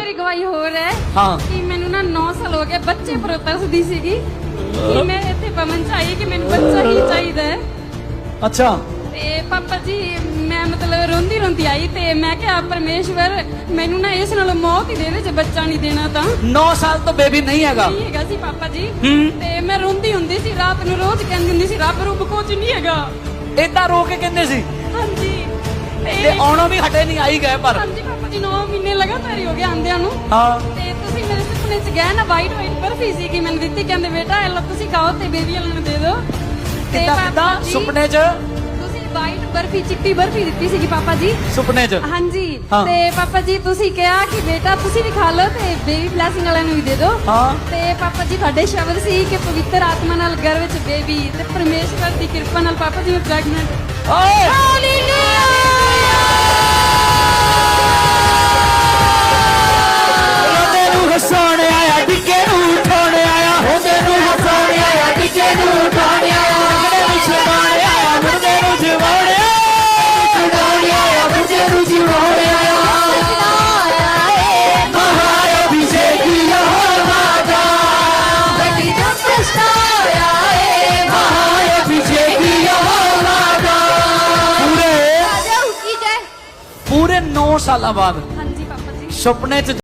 ਮੇਰੀ ਗਵਾਹੀ ਹੋਰ ਹੈ ਹਾਂ। ਕਿ ਮੈਨੂੰ ਨਾ 9 ਸਾਲ ਹੋ ਗਏ ਬੱਚੇ ਪਰ ਤਰਸਦੀ ਸੀਗੀ। ਕਿ ਮੈਂ ਇੱਥੇ ਪਵਨ ਚ ਆਈ ਕਿ ਮੈਨੂੰ ਬੱਚਾ ਹੀ ਚਾਹੀਦਾ ਹੈ। ਅੱਛਾ। ਤੇ ਪਾਪਾ ਜੀ ਮੈਂ ਮਤਲਬ ਰੋਂਦੀ ਰੋਂਦੀ ਆਈ ਤੇ ਮੈਂ ਕਿਹਾ ਪਰਮੇਸ਼ਵਰ ਮੈਨੂੰ ਨਾ ਇਸ ਨਾਲ ਮੌਤ ਹੀ ਦੇ ਦੇ ਜੇ ਬੱਚਾ ਨਹੀਂ ਦੇਣਾ ਤਾਂ। 9 ਸਾਲ ਤੋਂ ਬੇਬੀ ਨਹੀਂ ਹੈਗਾ। ਨਹੀਂ ਹੈਗਾ ਸੀ ਪਾਪਾ ਜੀ। ਹੂੰ। ਤੇ ਮੈਂ ਰੋਂਦੀ ਹੁੰਦੀ ਸੀ ਰਾਤ ਨੂੰ ਰੋਜ਼ ਕਹਿੰਦੀ ਹੁੰਦੀ ਸੀ ਰੱਬ ਰੂਪ ਕੁਝ ਨਹੀਂ ਹੈਗਾ। ਏਦਾਂ ਰੋ ਕੇ ਕਹਿੰਦੇ ਸੀ। ਹਾਂਜੀ। ਤੇ ਤੇ ਆਉਣੋਂ ਵੀ ਹਟੇ ਨਹੀਂ ਆਈ ਗਏ ਪਰ। ਹਾਂਜੀ ਪਾਪਾ ਜੀ 9 ਮਹੀਨੇ ਲਗਾਤਾਰ ਹੀ ਹੋ ਗਏ ਆਂਦਿਆਂ ਨੂੰ। ਹਾਂ। ਤੇ ਤੁਸੀਂ ਮੇਰੇ ਸੁਪਨੇ ਚ ਗਏ ਨਾ ਵਾਈਟ ਵਾਈਟ ਬਰਫੀ ਸੀ ਕਿ ਮੈਨੂੰ ਦਿੱਤੀ ਕਹਿੰਦੇ ਬੇਟਾ ਇਹ ਲਓ ਤੁਸੀਂ ਖਾਓ ਤੇ ਬੇਬੀ ਵਾਲਿਆਂ ਨੂੰ ਦੇ ਦਿਓ। ਤੇ ਕਿੱਦਾਂ ਪਾਪਾ ਕਿੱਦਾਂ? ਜੀ, ਸੁਪਨੇ 'ਚ? ਤੁਸੀਂ ਵਾਈਟ ਬਰਫੀ ਚਿੱਟੀ ਬਰਫੀ ਦਿੱਤੀ ਸੀਗੀ ਪਾਪਾ ਜੀ। ਸੁਪਨੇ 'ਚ? ਹਾਂਜੀ। ਹਾਂ। ਤੇ ਪਾਪਾ ਜੀ ਤੁਸੀਂ ਕਿਹਾ ਕਿ ਬੇਟਾ ਤੁਸੀਂ ਵੀ ਖਾ ਲਓ ਤੇ ਬੇਬੀ ਬਲੇਸਿੰਗ ਵਾਲਿਆਂ ਨੂੰ ਵੀ ਦੇ ਦਿਓ। ਹਾਂ। ਤੇ ਪਾਪਾ ਜੀ ਤੁਹਾਡੇ ਸ਼ਬਦ ਸੀ ਕਿ ਪਵਿੱਤਰ ਆਤਮਾ ਨਾਲ ਗਰ ਵਿੱਚ ਬੇਬੀ ਤੇ ਪਰਮੇਸ਼ਵਰ ਦੀ ਕਿਰਪਾ ਨਾਲ ਪਾਪਾ ਜੀ ਮੈਂ ਪ੍ਰੈਗਨੈਂਟ ਓਏ! 9 ਸਾਲਾਂ ਬਾਅਦ ਹਾਂਜੀ ਪਾਪਾ ਜੀ। ਸੁਪਨੇ 'ਚ